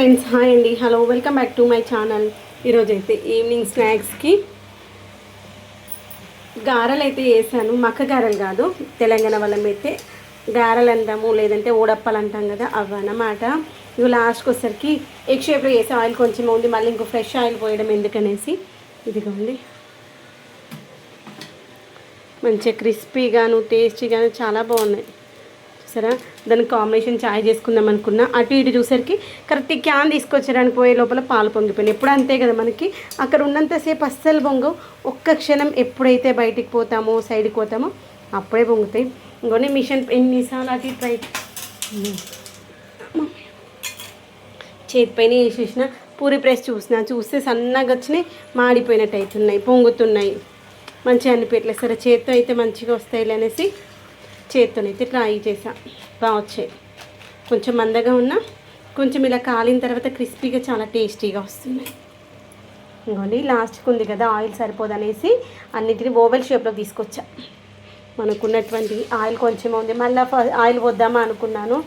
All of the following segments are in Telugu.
ఫ్రెండ్స్ హాయ్ అండి. Hello welcome back to my channel. ఈరోజు అయితే ఈవినింగ్ స్నాక్స్కి గారెలు అయితే వేసాను మక్క గారెలు కాదు తెలంగాణ వాళ్ళం అయితే గారెలు అంటాము లేదంటే ఓడప్పలు అంటాం కదా అవి అన్నమాట. ఇవి లాస్ట్కి వచ్చేసరికి ఎగ్ షేప్లో వేసే ఆయిల్ కొంచెం ఉంది మళ్ళీ ఇంకో ఫ్రెష్ ఆయిల్ పోయడం ఎందుకనేసి. ఇదిగోండి. మంచిగా క్రిస్పీగాను టేస్టీగాను చాలా బాగున్నాయి. సరే? దానికి కాంబినేషన్ చాయ్ చేసుకుందాం అనుకున్నా. అటు ఇటు చూసరికి కరెక్ట్ క్యాన్ తీసుకొచ్చడానికి పోయే లోపల పాలు పొంగిపోయినాయి. ఎప్పుడు అంతే కదా మనకి. అక్కడ ఉన్నంతసేపు అస్సలు పొంగవు. ఒక్క క్షణం ఎప్పుడైతే బయటికి పోతామో సైడ్కి పోతామో అప్పుడే పొంగుతాయి. ఇంకొన్ని మిషన్ ఎన్నిసార్లు అటు ట్రై చేతి పైన వేసేసిన పూరి ప్రెస్ చూసిన చూస్తే సన్నగా వచ్చినాయి మాడిపోయినట్టు అవుతున్నాయి పొంగుతున్నాయి. మంచిగా అనిపించలేదు సరే చేత్తో అయితే మంచిగా వస్తాయి అనేసి చేత్తోనైతే ట్రై చేసా బాగా వచ్చాయి. కొంచెం మందగా ఉన్నా కొంచెం ఇలా కాలిన తర్వాత క్రిస్పీగా చాలా టేస్టీగా వస్తున్నాయి ఇంకోండి లాస్ట్కి ఉంది కదా ఆయిల్ సరిపోదనేసి అన్నిటిని ఓవెల్ షేప్లో తీసుకొచ్చా. మనకున్నటువంటి ఆయిల్ కొంచెం ఉంది. మళ్ళీ ఆయిల్ పోద్దామా అనుకున్నాను.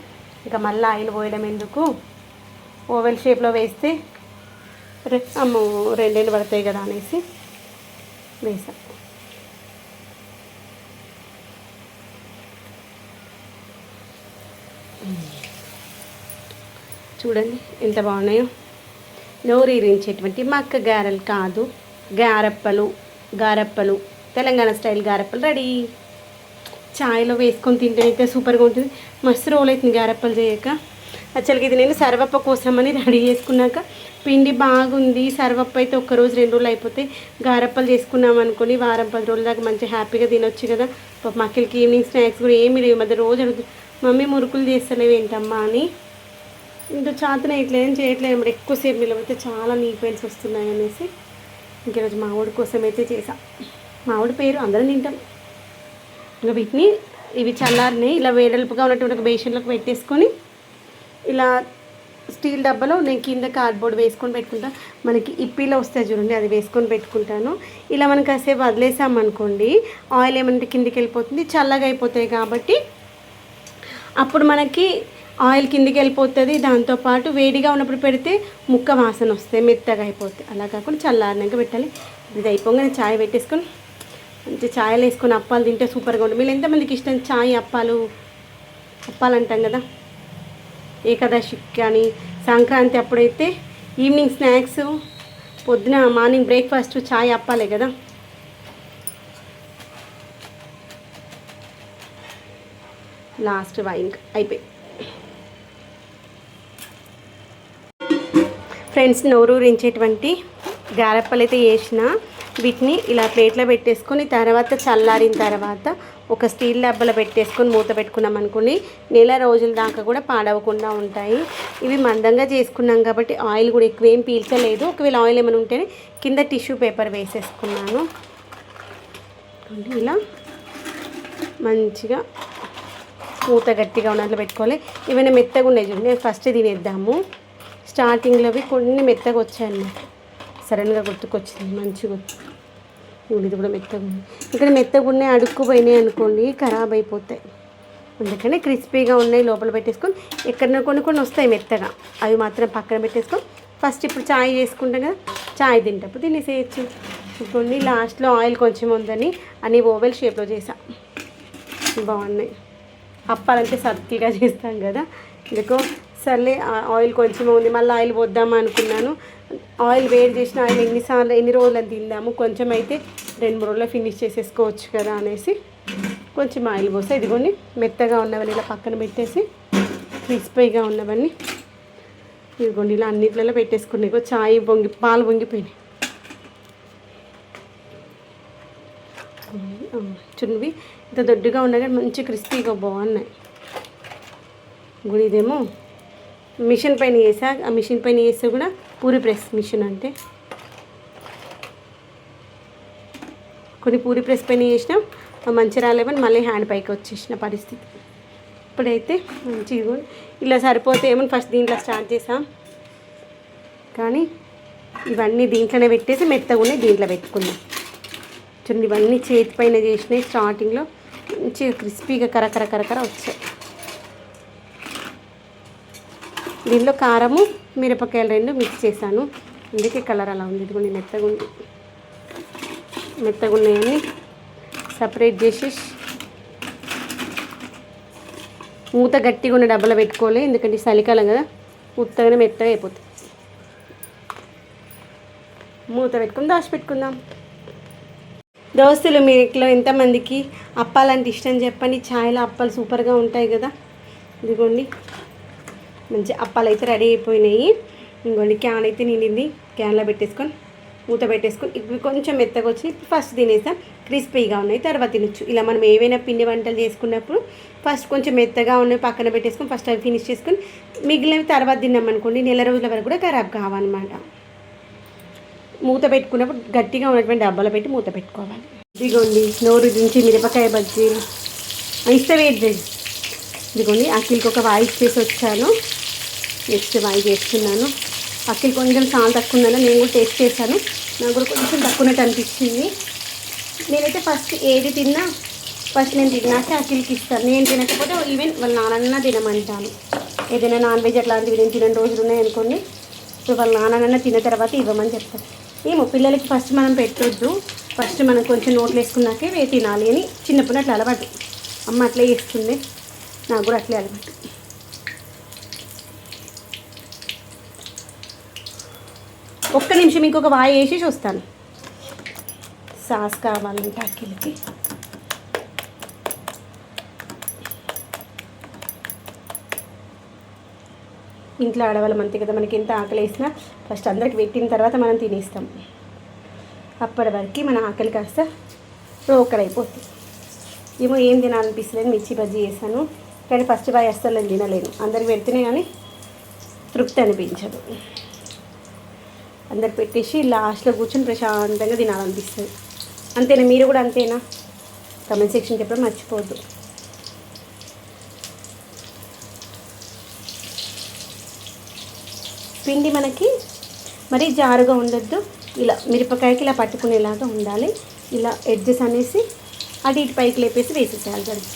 ఇంకా మళ్ళీ ఆయిల్ పోయడం ఎందుకు? ఓవెల్ షేప్లో వేస్తే రె అమ్మో రెండేళ్ళు పడతాయి కదా అనేసి వేసాను చూడండి ఎంత బాగున్నాయో. నోరీరించేటువంటి మక్క గారెలు కాదు. గారప్పలు గారప్పలు తెలంగాణ స్టైల్ గారప్పలు రెడీ. చాయ్లో వేసుకొని తింటే అయితే సూపర్గా ఉంటుంది. మస్తు రోల్ అవుతుంది గారప్పలు చేయక. యాక్చువల్గా ఇది నేను సర్వప్ప కోసమని రెడీ చేసుకున్నాక పిండి బాగుంది. సర్వప్ప అయితే ఒక్క రోజు రెండు రోజులు అయిపోతే గారప్పలు చేసుకున్నాం అనుకొని వారం పది రోజుల దాకా మంచి హ్యాపీగా తినొచ్చు కదా. పాప మక్కలకి ఈవినింగ్ స్నాక్స్ కూడా ఏమి లేవు. మధ్య రోజు అడుగుతుంది మమ్మీ మురుకులు చేస్తలేవు ఏంటమ్మా అని. ఇంకా చాతన ఇట్లా ఏం చేయట్లేదు మరి. ఎక్కువసేపు నిలబడితే చాలా నీ పెయిన్స్ వస్తున్నాయి అనేసి ఇంక ఈరోజు మామిడి కోసం అయితే చేసా. మామిడి పేరు అందరం తింటాం. ఇంకా వీటిని ఇవి చల్లారినాయి ఇలా వేడల్పుగా ఉన్నటువంటి ఒక బేషన్లోకి పెట్టేసుకొని ఇలా స్టీల్ డబ్బాలో నేను కింద కార్డ్బోర్డ్ వేసుకొని పెట్టుకుంటా. మనకి ఇప్పిలో వస్తాయి చూడండి అది వేసుకొని పెట్టుకుంటాను. ఇలా మనం కాసేపు వదిలేసామనుకోండి ఆయిల్ ఏమంటే కిందికి వెళ్ళిపోతుంది చల్లగా అయిపోతాయి కాబట్టి అప్పుడు మనకి ఆయిల్ కిందికి వెళ్ళిపోతుంది దాంతోపాటు వేడిగా ఉన్నప్పుడు పెడితే ముక్క వాసన వస్తాయి మెత్తగా అయిపోతాయి. అలా కాకుండా చల్లారినాక పెట్టాలి. ఇది అయిపోగానే చాయ్ పెట్టేసుకొని మంచి ఛాయలు వేసుకొని అప్పాలు తింటే సూపర్గా ఉంటుంది. మీరు ఎంతమందికి ఇష్టం చాయ్ అప్పాలు? అప్పాలు అంటాం కదా. ఏకాదశి కానీ సంక్రాంతి అప్పుడైతే ఈవినింగ్ స్నాక్స్ పొద్దున మార్నింగ్ బ్రేక్ఫాస్ట్ చాయ్ అప్పాలే కదా. లాస్ట్ వైన్ అయిపోయి. ఫ్రెండ్స్ నోరూరించేటువంటి గారప్పలు అయితే వేసిన వీటిని ఇలా ప్లేట్లో పెట్టేసుకొని తర్వాత చల్లారిన తర్వాత ఒక స్టీల్ డబ్బాలో పెట్టేసుకొని మూత పెట్టుకున్నాం అనుకుని నెల రోజుల దాకా కూడా పాడవకుండా ఉంటాయి. ఇవి మందంగా చేసుకున్నాం కాబట్టి ఆయిల్ కూడా ఎక్కువ ఏం పీల్చలేదు. ఒకవేళ ఆయిల్ ఏమైనా ఉంటేనే కింద టిష్యూ పేపర్ వేసేసుకున్నాను. ఇలా మంచిగా మూత గట్టిగా ఉన్నట్లు పెట్టుకోవాలి. ఏమైనా మెత్తగా ఉన్నాయి చూడండి ఫస్ట్ తినేద్దాము. స్టార్టింగ్లో అవి కొన్ని మెత్తగా వచ్చాయన్నమాట సడన్గా గుర్తుకొచ్చింది మంచిగా ఇది కూడా మెత్తగా ఉంది. ఇక్కడ మెత్తగా ఉన్నాయి అడుక్కుపోయినాయి అనుకోండి ఖరాబ్ అయిపోతాయి. అందుకని క్రిస్పీగా ఉన్నాయి లోపల పెట్టేసుకొని ఎక్కడైనా కొన్ని కొన్ని వస్తాయి మెత్తగా. అవి మాత్రం పక్కన పెట్టేసుకొని ఫస్ట్ ఇప్పుడు చాయ్ చేసుకుంటాం కదా చాయ్ తింటప్పుడు తినేసేయచ్చు. కొన్ని లాస్ట్లో ఆయిల్ కొంచెం ఉందని అని ఓవెల్ షేప్లో చేసా. బాగున్నాయి. అప్పాలంటే సర్కిల్గా చేస్తాం కదా. ఇందుకో సర్లే ఆ- ఆయిల్ కొంచెం ఉంది మళ్ళీ ఆయిల్ పోద్దామా అనుకున్నాను. ఆయిల్ వేడి చేసిన ఆయిల్ ఎన్నిసార్లు ఎన్ని రోజులు అని తిందాము? కొంచెం అయితే రెండు మూడు రోజుల్లో ఫినిష్ చేసేసుకోవచ్చు కదా అనేసి కొంచెం ఆయిల్ పోస్తే ఇదిగోండి మెత్తగా ఉన్నవన్నీ ఇలా పక్కన పెట్టేసి క్రిస్పీగా ఉన్నవన్నీ ఇదిగోండి ఇలా అన్నిట్లలో పెట్టేసుకున్నాయి. ఇగో చాయ్ పొంగి పాలు పొంగిపోయినాయి చున్నవి ఇంత దొడ్డుగా ఉండగా కానీ మంచి క్రిస్పీగా బాగున్నాయి. గుడి ఇదేమో మిషన్ పైన వేసా ఆ మిషన్ పైన వేస్తే కూడా పూరి ప్రెస్ మిషన్ అంటే. కొన్ని పూరి ప్రెస్ పైన వేసినా మంచి రాలేమని మళ్ళీ హ్యాండ్ పైకి వచ్చేసిన పరిస్థితి. ఇప్పుడైతే మంచిగా ఇలా సరిపోతే ఏమో ఫస్ట్ దీంట్లో స్టార్ట్ చేసాం. కానీ ఇవన్నీ దీంట్లోనే పెట్టేసి మెత్తగా ఉన్నాయి దీంట్లో పెట్టుకుందాం చూడండి ఇవన్నీ చేతి పైన చేసినాయి స్టార్టింగ్లో మంచిగా క్రిస్పీగా కరకర కరకర వచ్చాయి. దీనిలో కారము మిరపకాయలు రెండు మిక్స్ చేశాను. అందుకే కలర్ అలా ఉంది. ఇదిగోండి మెత్తగా ఉంది మెత్తగా ఉన్నాయని సపరేట్ చేసి మూత గట్టిగా ఉన్న డబ్బలో పెట్టుకోవాలి. ఎందుకంటే చలికాలం కదా ఉత్తగానే మెత్తగా అయిపోతుంది మూత పెట్టుకుని దాచిపెట్టుకుందాం దోస్తులు మీ ఇంట్లో ఎంతమందికి అప్పాలంటే ఇష్టం చెప్పండి. ఛాయ్లో అప్పాలు సూపర్గా ఉంటాయి కదా. ఇదిగోండి. మంచి అప్పాలు అయితే రెడీ అయిపోయినాయి. ఇంకోండి క్యాన్ అయితే నిండింది. క్యాన్లో పెట్టేసుకొని మూత పెట్టేసుకొని ఇవి కొంచెం మెత్తగా వచ్చి ఫస్ట్ తినేస్తాం. క్రిస్పీగా ఉన్నాయి. తర్వాత తినొచ్చు. ఇలా మనం ఏవైనా పిండి వంటలు చేసుకున్నప్పుడు ఫస్ట్ కొంచెం మెత్తగా ఉన్నాయి. పక్కన పెట్టేసుకొని ఫస్ట్ అవి ఫినిష్ చేసుకొని మిగిలినవి తర్వాత తిన్నాం అనుకోండి. నెల రోజుల వరకు కూడా ఖరాబ్ కావాలన్నమాట మూత పెట్టుకున్నప్పుడు గట్టిగా ఉన్నటువంటి డబ్బాలో పెట్టి మూత పెట్టుకోవాలి. ఇదిగోండి నోరు దించి మిరపకాయ బజ్జీలు ఇస్తే వెయిట్ చేయి. ఇదిగోండి అఖిల్కి ఒక వాయిస్ చేసి వచ్చాను. నెక్స్ట్ బాయ్ చేస్తున్నాను. అఖిల్ కొంచెం సాల్ తక్కువ ఉందని నేను కూడా టేస్ట్ చేశాను. నాకు కూడా కొంచెం తక్కువనట్టు అనిపించింది. నేనైతే ఫస్ట్ ఏది తిన్నా ఫస్ట్ నేను తిన్నాక అఖిల్కి ఇస్తాను నేను తినకపోతే ఈవెన్ వాళ్ళ నాన్న తినమంటాను ఏదైనా నాన్ వెజ్ అట్లాంటివి నేను తినని రోజులు ఉన్నాయనుకోండి ఇప్పుడు వాళ్ళ నాన్న తిన్న తర్వాత ఇవ్వమని చెప్తారు. ఏమో పిల్లలకి ఫస్ట్ మనం పెట్టొద్దు. ఫస్ట్ మనం కొంచెం నోట్లు వేసుకున్నాకే తినాలి అని చిన్నప్పుడు అట్లా అలవాటు. అమ్మ అట్లే చేస్తుంది. నాకు కూడా అట్లే అలవాటు. ఒక్క నిమిషం ఇంకొక వాయి వేసేసి వస్తాను సాస్ కావాలంటే అక్కిలకి ఇంట్లో ఆడవాళ్ళం అంతే కదా మనకి ఎంత ఆకలి వేసినా ఫస్ట్ అందరికి పెట్టిన తర్వాత మనం తినేస్తాం. అప్పటి వరకు మన ఆకలి కాస్త రోకర్ అయిపోతుంది. ఏమో ఏం తినాలనిపిస్తలేదు మిర్చి బజ్జీ చేశాను కానీ ఫస్ట్ బాయ్ అస్సలు నేను తినలేను. అందరికి పెడితేనే కానీ తృప్తి అనిపించదు. అందరు పెట్టేసి లాస్ట్లో కూర్చొని ప్రశాంతంగా తినాలనిపిస్తుంది. అంతేనా? మీరు కూడా అంతేనా? కమెంట్ సెక్షన్ చెప్పడం మర్చిపోవద్దు. పిండి మనకి మరీ జారుగా ఉండొద్దు. ఇలా మిరపకాయకి ఇలా పట్టుకునేలాగా ఉండాలి. ఇలా ఎడ్జెస్ అనేసి అటు ఇటు పైకి లేపేసి వేసేసేయాలి జల్ది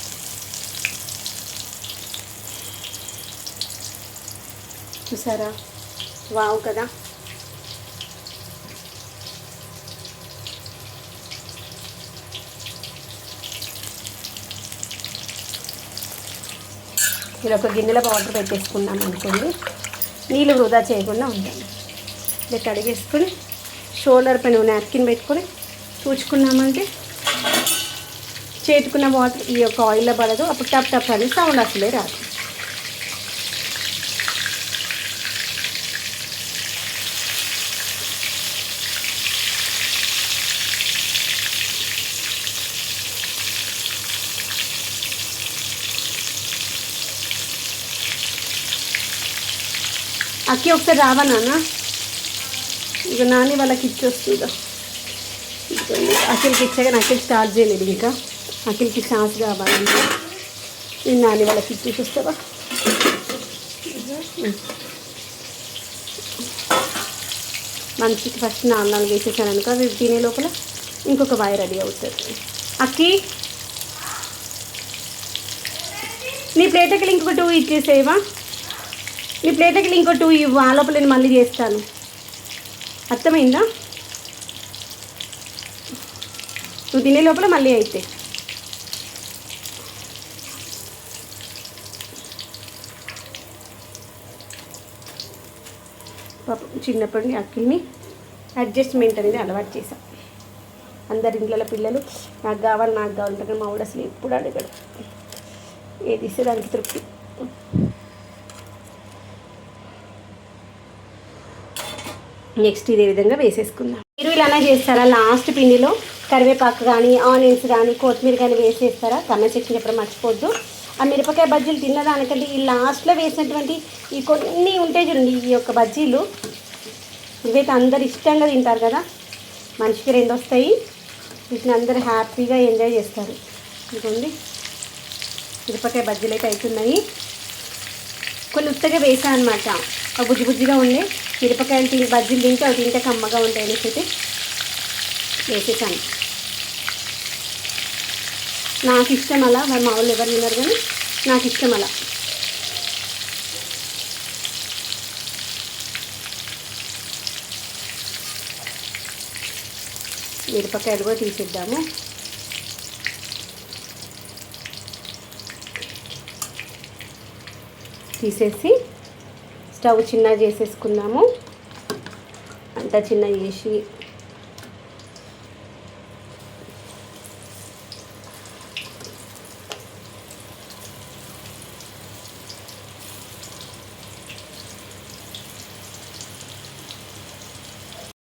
చూసారా? వావ్ కదా. ఇలా ఒక గిన్నెలో వాటర్ పెట్టేసుకున్నాం అనుకోండి. నీళ్ళు వృధా చేయకుండా ఉంటాను ఇలా కడిగేసుకొని షోల్డర్ పైన నాప్కిన్ పెట్టుకొని చూచుకున్నామంటే చేతుకున్న వాటర్ ఈ యొక్క ఆయిల్లో పడదు. అప్పుడు టప్ టప్ అని సౌండ్ అసలే రాదు. అక్కి ఒకసారి రావా నాన్న? ఇక నాని వాళ్ళకి ఇచ్చొస్తుందా అఖిల్కి ఇచ్చాక అఖిల్ స్టార్ట్ చేయలేదు ఇంకా. అఖిల్కి ఛాన్స్ కావాలంటే నేను నాని వాళ్ళకి ఇచ్చేసి వస్తావా మనిషికి ఫస్ట్ నాలుగు వేసేసాను అనుకో అవి తినే లోపల ఇంకొక వాయి రెడీ అవుతుంది. అక్కి? నీ ప్లేట్కి ఇంకొక టూ ఇచ్చేసేవా నీ ప్లేట్కి ఇంకో టూ ఇవ్వు ఆ లోపల నేను మళ్ళీ చేస్తాను. అర్థమైందా? నువ్వు తినే లోపల మళ్ళీ అయితే. పాపం చిన్నప్పటి అక్కిల్ని అడ్జస్ట్మెంట్ అనేది అలవాటు చేశాం. అందరి ఇంట్లో పిల్లలు నాకు కావాలి నాకు కావాలి మా వాడు అసలు ఎప్పుడు అడగడు. ఏది ఇస్తే దానికి తృప్తి. నెక్స్ట్ ఇదే విధంగా వేసేసుకుందాం. మీరు ఇలానే చేస్తారా? లాస్ట్ పిండిలో కరివేపాకు కానీ ఆనియన్స్ కానీ కొత్తిమీర కానీ వేసేస్తారా? కమెంట్ సెక్షన్ ఎప్పుడు మర్చిపోద్దు. ఆ మిరపకాయ బజ్జీలు తిన్నదానికంటే ఈ లాస్ట్లో వేసినటువంటి ఈ కొన్ని ఉంటాయి చూడండి ఈ యొక్క బజ్జీలు ఇవైతే అందరు ఇష్టంగా తింటారు కదా? మనిషికి రెండు వస్తాయి. వీటిని అందరు హ్యాపీగా ఎంజాయ్ చేస్తారు. ఇంకొంది మిరపకాయ బజ్జీలు అయితే అవుతున్నాయి. కొన్ని ఉత్తగా వేసాను అనమాట బుజ్జి బుజ్జిగా ఉండే. మిరపకాయలు తిని బజ్జీలు తింటే అవి తింటే కమ్మగా ఉంటాయి అనేసి అయితే వేసేసాను. నాకు ఇష్టం అలా మరి మా వాళ్ళు ఎవరు తిన్నారు కానీ నాకు ఇష్టం అలా. మిరపకాయలు కూడా తీసిద్దాము. తీసేసి స్టవ్ చిన్నగా చేసేసుకుందాము. అంత చిన్న చేసి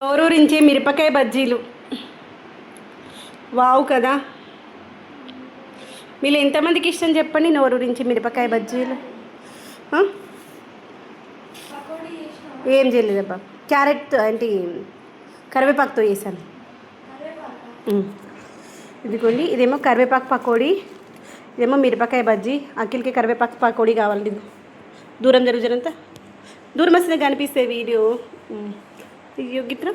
నోరూరించే మిరపకాయ బజ్జీలు. వావ్ కదా. మీరు ఎంతమందికి ఇష్టం చెప్పండి నోరూరించే మిరపకాయ బజ్జీలు? ఏం చేయలేదబ్బా. క్యారెట్ అంటే కరివేపాకుతో చేశాను. ఇదిగోండి ఇదేమో కరివేపాకు పకోడీ ఇదేమో మిరపకాయ బజ్జీ అఖిల్కి కరివేపాకు పకోడీ కావాలి దూరం జరుగుజరంతా దూరం వస్తే కనిపిస్తే వీడియో. అయ్యో గిత్ర.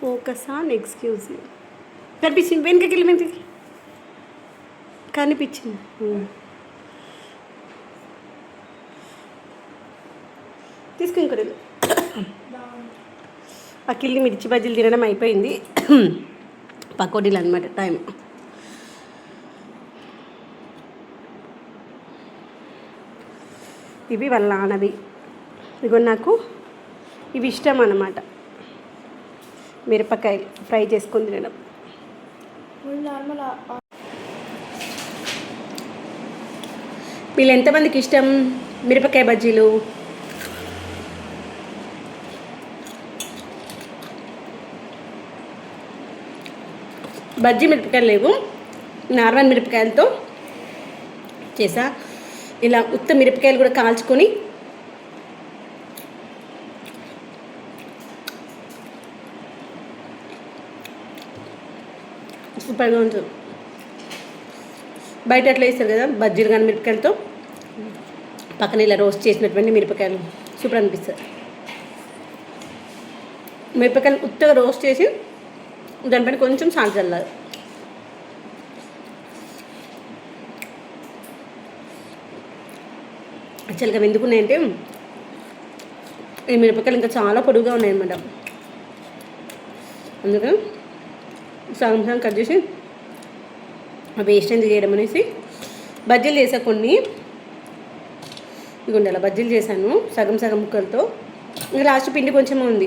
ఫోకస్ ఆన్ ఎక్స్క్యూజ్ కనిపించింది వెనుకకి వెళ్ళి. కనిపించింది. ఉమ్. తీసుకో ఇంకో రెండు. అఖిల్ని మిర్చి బజ్జీలు తినడం అయిపోయింది. పకోడీలు అనమాట టైం. ఇవి వాళ్ళ నాన్నవి. ఇగో నాకు ఇవి ఇష్టం అన్నమాట. మిరపకాయలు ఫ్రై చేసుకొని తినడం. వీళ్ళు ఎంతమందికి ఇష్టం? మిరపకాయ బజ్జీలు. బజ్జీ మిరపకాయలు లేవు. నార్మల్ మిరపకాయలతో చేసా. ఇలా ఉత్త మిరపకాయలు కూడా కాల్చుకొని సూపర్గా ఉంటుంది. బయట అట్లా వేస్తారు కదా బజ్జీలు కానీ మిరపకాయలతో. పక్కన ఇలా రోస్ట్ చేసినటువంటి మిరపకాయలు. సూపర్ అనిపిస్తుంది. మిరపకాయలు ఉత్తగా రోస్ట్ చేసి దానిపైన కొంచెం సాల్ట్ చల్లాలి. యాక్చువల్గా ఎందుకున్నాయంటే ఈ మిరపకాయలు ఇంకా చాలా పొడుగుగా ఉన్నాయన్నమాట. అందుకని సగం సగం కట్ చేసి వేస్ట్ ఎందుకు చేయడం అనేసి బజ్జీలు చేసా కొన్ని ఇదిగోండి అలా బజ్జీలు చేశాను సగం సగం ముక్కలతో. ఇంకా లాస్ట్ పిండి కొంచెం ఉంది.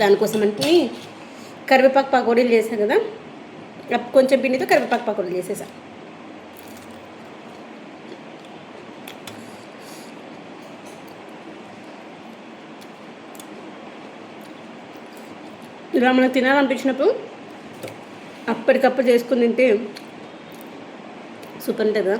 దానికోసం అంటే కరివేపాకు పకోడీలు చేశాను కదా అప్ కొంచెం పిండితో కరివేపాకు పకోడీలు చేసేసా. ఇలా మనకు తినాలనిపించినప్పుడు అప్పటికప్పుడు చేసుకుని తింటే సూపర్ ఉంటుంది కదా.